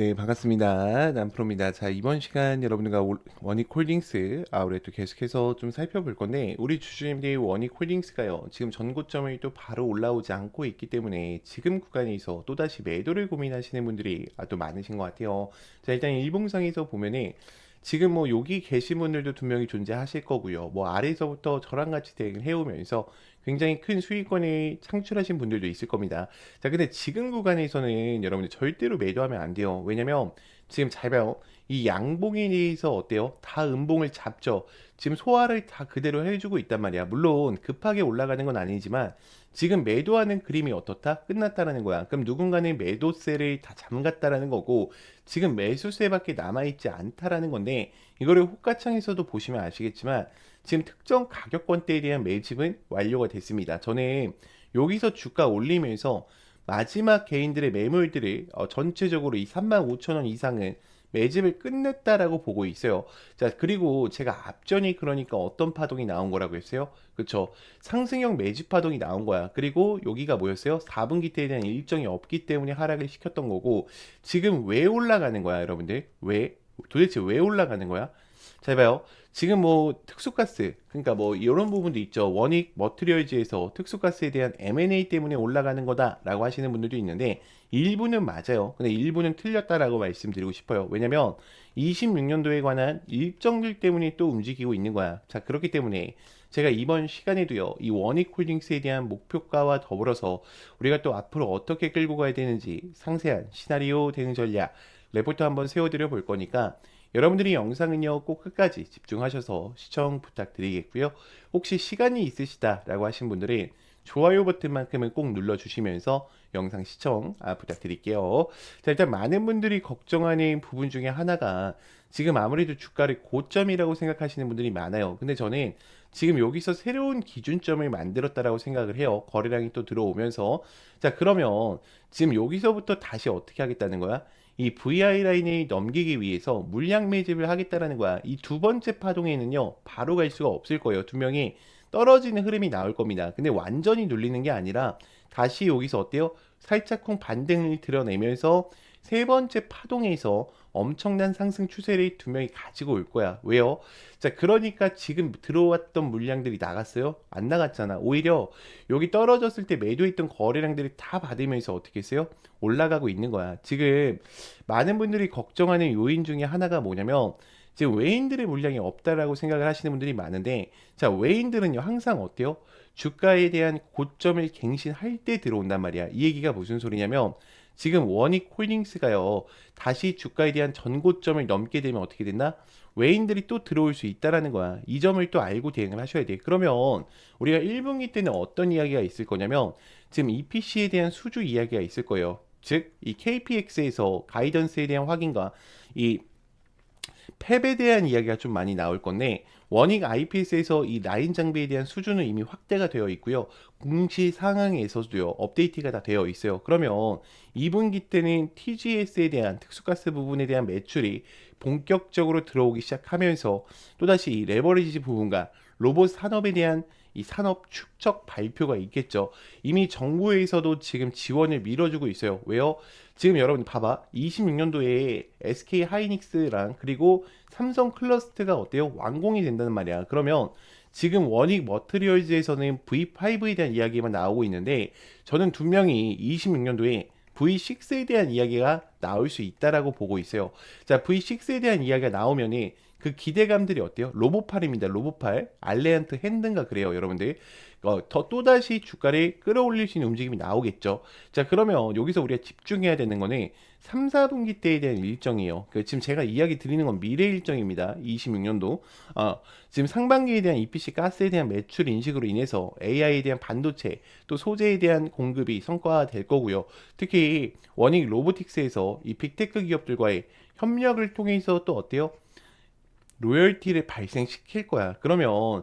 네, 반갑습니다. 남프로입니다. 자, 이번 시간 여러분들과 올- 원익 홀딩스 아우레트 계속해서 좀 살펴볼 건데, 우리 주주님들이 원익 홀딩스가요, 지금 전고점을 또 바로 올라오지 않고 있기 때문에 지금 구간에서 또다시 매도를 고민하시는 분들이 아, 또 많으신 것 같아요. 자, 일단 일봉상에서 보면은, 지금 뭐 여기 계신 분들도 분명히 존재하실 거고요. 뭐 아래서부터 저랑 같이 대응을 해오면서 굉장히 큰 수익권을 창출하신 분들도 있을 겁니다. 자, 근데 지금 구간에서는 여러분들 절대로 매도하면 안 돼요. 왜냐면 지금 잘 봐요. 이 양봉에 대해서 어때요? 다 음봉을 잡죠. 지금 소화를 다 그대로 해주고 있단 말이야. 물론 급하게 올라가는 건 아니지만 지금 매도하는 그림이 어떻다? 끝났다라는 거야. 그럼 누군가는 매도세를 다 잠갔다라는 거고 지금 매수세밖에 남아있지 않다라는 건데 이거를 호가창에서도 보시면 아시겠지만 지금 특정 가격권대에 대한 매집은 완료가 됐습니다. 저는 여기서 주가 올리면서 마지막 개인들의 매물들을 어, 전체적으로 이 35,000원 이상은 매집을 끝냈다라고 보고 있어요. 자, 그리고 제가 앞전이 그러니까 어떤 파동이 나온 거라고 했어요? 그쵸. 상승형 매집 파동이 나온 거야. 그리고 여기가 뭐였어요? 4분기 때에 대한 일정이 없기 때문에 하락을 시켰던 거고, 지금 왜 올라가는 거야, 여러분들? 왜? 도대체 왜 올라가는 거야? 잘 봐요. 지금 뭐 특수가스, 그러니까 뭐 이런 부분도 있죠. 원익 머트리얼즈에서 특수가스에 대한 M&A 때문에 올라가는 거다라고 하시는 분들도 있는데 일부는 맞아요. 근데 일부는 틀렸다라고 말씀드리고 싶어요. 왜냐면 26년도에 관한 일정들 때문에 또 움직이고 있는 거야. 자, 그렇기 때문에 제가 이번 시간에도요, 이 원익 홀딩스에 대한 목표가와 더불어서 우리가 또 앞으로 어떻게 끌고 가야 되는지 상세한 시나리오 대응 전략, 레포트 한번 세워드려 볼 거니까 여러분들이 영상은요 꼭 끝까지 집중하셔서 시청 부탁드리겠고요. 혹시 시간이 있으시다라고 하신 분들은 좋아요 버튼만큼은 꼭 눌러주시면서 영상 시청 아, 부탁드릴게요. 자, 일단 많은 분들이 걱정하는 부분 중에 하나가 지금 아무래도 주가를 고점이라고 생각하시는 분들이 많아요. 근데 저는 지금 여기서 새로운 기준점을 만들었다라고 생각을 해요. 거래량이 또 들어오면서. 자, 그러면 지금 여기서부터 다시 어떻게 하겠다는 거야? 이 VI 라인을 넘기기 위해서 물량 매집을 하겠다라는 거야. 이 두 번째 파동에는요, 바로 갈 수가 없을 거예요. 두 명이 떨어지는 흐름이 나올 겁니다. 근데 완전히 눌리는 게 아니라 다시 여기서 어때요? 살짝쿵 반등을 드러내면서 세 번째 파동에서 엄청난 상승 추세를 두 명이 가지고 올 거야. 왜요? 자, 그러니까 지금 들어왔던 물량들이 나갔어요? 안 나갔잖아. 오히려 여기 떨어졌을 때 매도했던 거래량들이 다 받으면서 어떻게 했어요? 올라가고 있는 거야. 지금 많은 분들이 걱정하는 요인 중에 하나가 뭐냐면 지금 외인들의 물량이 없다라고 생각을 하시는 분들이 많은데 자 외인들은요 항상 어때요? 주가에 대한 고점을 갱신할 때 들어온단 말이야. 이 얘기가 무슨 소리냐면 지금 원익 홀딩스가요 다시 주가에 대한 전고점을 넘게 되면 어떻게 된다? 외인들이 또 들어올 수 있다라는 거야. 이 점을 또 알고 대응을 하셔야 돼. 그러면 우리가 1분기 때는 어떤 이야기가 있을 거냐면 지금 EPC에 대한 수주 이야기가 있을 거예요. 즉, 이 KPX에서 가이던스에 대한 확인과 이 팹에 대한 이야기가 좀 많이 나올 건데 원익 IPS에서 이 라인 장비에 대한 수준은 이미 확대가 되어 있고요. 공시 상황에서도요. 업데이트가 다 되어 있어요. 그러면 2분기 때는 TGS에 대한 특수가스 부분에 대한 매출이 본격적으로 들어오기 시작하면서 또다시 이 레버리지 부분과 로봇 산업에 대한 이 산업 축적 발표가 있겠죠. 이미 정부에서도 지금 지원을 밀어주고 있어요. 왜요? 지금 여러분 봐봐. 26년도에 SK 하이닉스랑 그리고 삼성 클러스트가 어때요? 완공이 된다는 말이야. 그러면 지금 원익 머트리얼즈에서는 V5에 대한 이야기만 나오고 있는데 저는 분명히 26년도에 V6에 대한 이야기가 나올 수 있다라고 보고 있어요. 자, V6에 대한 이야기가 나오면은 그 기대감들이 어때요? 로봇팔입니다. 로봇팔. 알레안트 핸든가 그래요, 여러분들. 어, 더 또다시 주가를 끌어올릴 수 있는 움직임이 나오겠죠. 자, 그러면 여기서 우리가 집중해야 되는 거는 3, 4분기 때에 대한 일정이에요. 그 지금 제가 이야기 드리는 건 미래 일정입니다. 26년도. 어, 지금 상반기에 대한 EPC 가스에 대한 매출 인식으로 인해서 AI에 대한 반도체 또 소재에 대한 공급이 성과될 거고요. 특히 원익 로보틱스에서 이 빅테크 기업들과의 협력을 통해서 또 어때요? 로열티를 발생시킬 거야. 그러면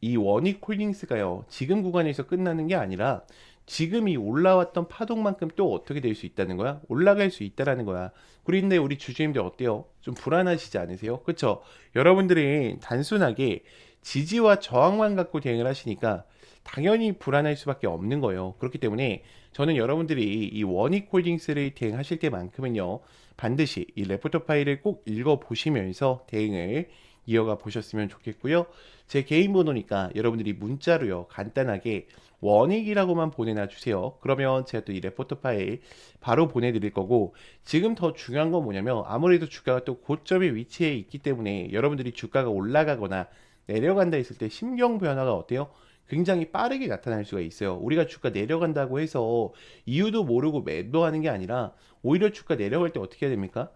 이 원익 홀딩스가요. 지금 구간에서 끝나는 게 아니라 지금 이 올라왔던 파동만큼 또 어떻게 될 수 있다는 거야? 올라갈 수 있다라는 거야. 그런데 우리 주주님들 어때요? 좀 불안하시지 않으세요? 그쵸? 여러분들이 단순하게 지지와 저항만 갖고 대응을 하시니까 당연히 불안할 수밖에 없는 거예요. 그렇기 때문에 저는 여러분들이 이 원익 홀딩스를 대응하실 때만큼은요. 반드시 이 레포터 파일을 꼭 읽어 보시면서 대응을 이어가 보셨으면 좋겠고요. 제 개인 번호니까 여러분들이 문자로요. 간단하게 원익이라고만 보내놔 주세요. 그러면 제가 또 이 레포터 파일 바로 보내드릴 거고 지금 더 중요한 건 뭐냐면 아무래도 주가가 또 고점에 위치해 있기 때문에 여러분들이 주가가 올라가거나 내려간다 했을 때 심경 변화가 어때요? 굉장히 빠르게 나타날 수가 있어요. 우리가 주가 내려간다고 해서 이유도 모르고 매도하는 게 아니라 오히려 주가 내려갈 때 어떻게 해야 됩니까?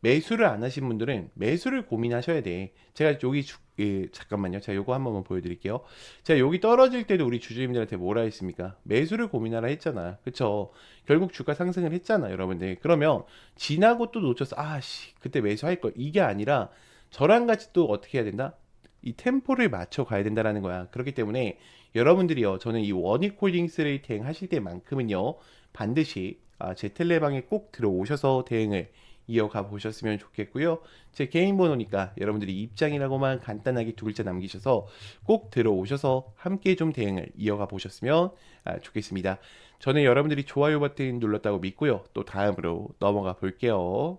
매수를 안 하신 분들은 매수를 고민하셔야 돼. 제가 여기 주, 예, 잠깐만요. 제가 요거 한 번만 보여드릴게요. 제가 여기 떨어질 때도 우리 주주님들한테 뭐라 했습니까? 매수를 고민하라 했잖아. 그쵸? 결국 주가 상승을 했잖아, 여러분들. 그러면 지나고 또 놓쳤어. 아씨, 그때 매수할 걸. 이게 아니라 저랑 같이 또 어떻게 해야 된다? 이 템포를 맞춰 가야 된다라는 거야. 그렇기 때문에 여러분들이요, 저는 이 원익 홀딩스를 대응하실 때만큼은요, 반드시 아, 제 텔레방에 꼭 들어오셔서 대응을 이어가 보셨으면 좋겠고요. 제 개인 번호니까 여러분들이 입장이라고만 간단하게 두 글자 남기셔서 꼭 들어오셔서 함께 좀 대응을 이어가 보셨으면 아, 좋겠습니다. 저는 여러분들이 좋아요 버튼 눌렀다고 믿고요. 또 다음으로 넘어가 볼게요.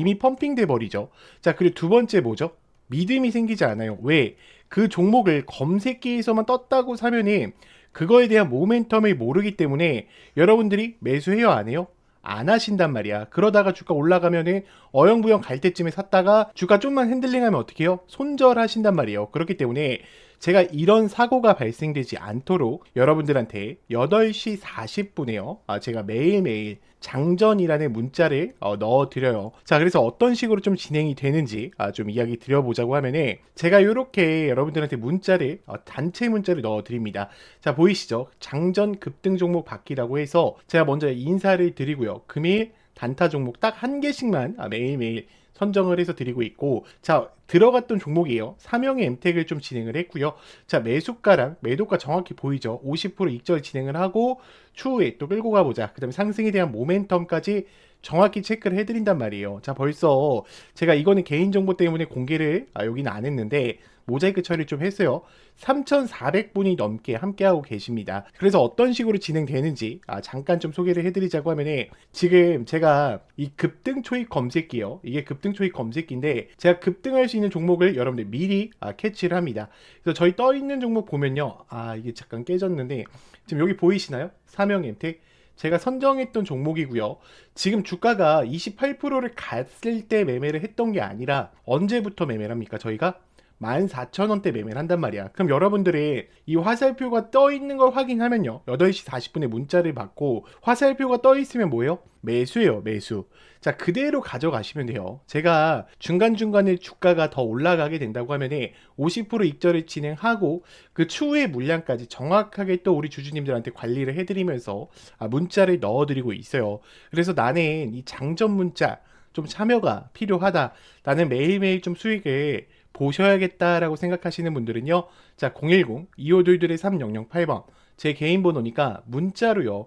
이미 펌핑돼 버리죠. 자, 그리고 두 번째 뭐죠? 믿음이 생기지 않아요. 왜? 그 종목을 검색기에서만 떴다고 사면은 그거에 대한 모멘텀을 모르기 때문에 여러분들이 매수해요, 안 해요? 안 하신단 말이야. 그러다가 주가 올라가면은 어영부영 갈 때쯤에 샀다가 주가 좀만 핸들링하면 어떻게 해요? 손절하신단 말이에요. 그렇기 때문에 제가 이런 사고가 발생되지 않도록 여러분들한테 8시 40분에요. 아, 제가 매일매일 장전이라는 문자를 어, 넣어드려요. 자, 그래서 어떤 식으로 좀 진행이 되는지 아, 좀 이야기 드려보자고 하면은 제가 이렇게 여러분들한테 문자를 어, 단체 문자를 넣어드립니다. 자, 보이시죠? 장전 급등 종목 받기라고 해서 제가 먼저 인사를 드리고요. 금일 단타 종목 딱 한 개씩만 아, 매일매일 선정을 해서 드리고 있고 자 들어갔던 종목이에요. 사명의 엠텍을 좀 진행을 했고요. 자 매수가랑 매도가 정확히 보이죠. 50% 익절 진행을 하고 추후에 또 끌고 가보자. 그 다음에 상승에 대한 모멘텀까지 정확히 체크를 해드린단 말이에요. 자 벌써 제가 이거는 개인정보 때문에 공개를 아, 여기는 안 했는데 모자이크 처리 좀 했어요. 3,400분이 넘게 함께하고 계십니다. 그래서 어떤 식으로 진행되는지 아, 잠깐 좀 소개를 해드리자고 하면은 지금 제가 이 급등 초입 검색기요. 이게 급등 초입 검색기인데 제가 급등할 수 있는 종목을 여러분들 미리 아, 캐치를 합니다. 그래서 저희 떠 있는 종목 보면요. 아 이게 잠깐 깨졌는데 지금 여기 보이시나요? 사명 엠텍 제가 선정했던 종목이고요. 지금 주가가 28%를 갔을 때 매매를 했던 게 아니라 언제부터 매매를 합니까? 저희가 14,000원대 매매를 한단 말이야. 그럼 여러분들이 이 화살표가 떠 있는 걸 확인하면요. 8시 40분에 문자를 받고 화살표가 떠 있으면 뭐예요? 매수예요, 매수. 자, 그대로 가져가시면 돼요. 제가 중간중간에 주가가 더 올라가게 된다고 하면은 50% 익절을 진행하고 그 추후의 물량까지 정확하게 또 우리 주주님들한테 관리를 해드리면서 아, 문자를 넣어드리고 있어요. 그래서 나는 이 장전 문자 좀 참여가 필요하다. 나는 매일매일 좀 수익을 보셔야겠다라고 생각하시는 분들은요. 자, 010-2522-3008번. 제 개인 번호니까 문자로요.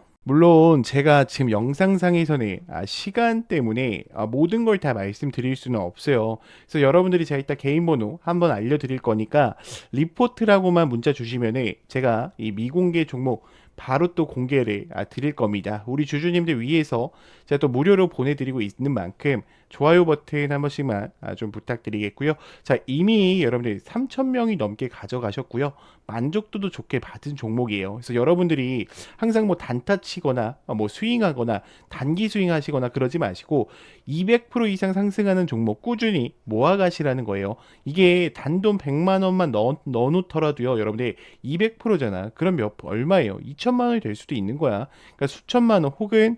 물론 제가 지금 영상상에서는 아, 시간 때문에 아, 모든 걸 다 말씀드릴 수는 없어요. 그래서 여러분들이 제가 이따 개인 번호 한번 알려드릴 거니까 리포트라고만 문자 주시면은 제가 이 미공개 종목 바로 또 공개를 아, 드릴 겁니다. 우리 주주님들 위해서 제가 또 무료로 보내드리고 있는 만큼 좋아요 버튼 한 번씩만 아, 좀 부탁드리겠고요. 자 이미 여러분들이 3천 명이 넘게 가져가셨고요. 만족도도 좋게 받은 종목이에요. 그래서 여러분들이 항상 뭐 단타 치거나 어, 뭐 스윙하거나 단기 스윙하시거나 그러지 마시고 200% 이상 상승하는 종목 꾸준히 모아가시라는 거예요. 이게 단돈 100만 원만 넣어, 넣어놓더라도요. 여러분들 200%잖아. 그럼 몇 얼마예요? 2천만 원이 될 수도 있는 거야. 그러니까 수천만 원 혹은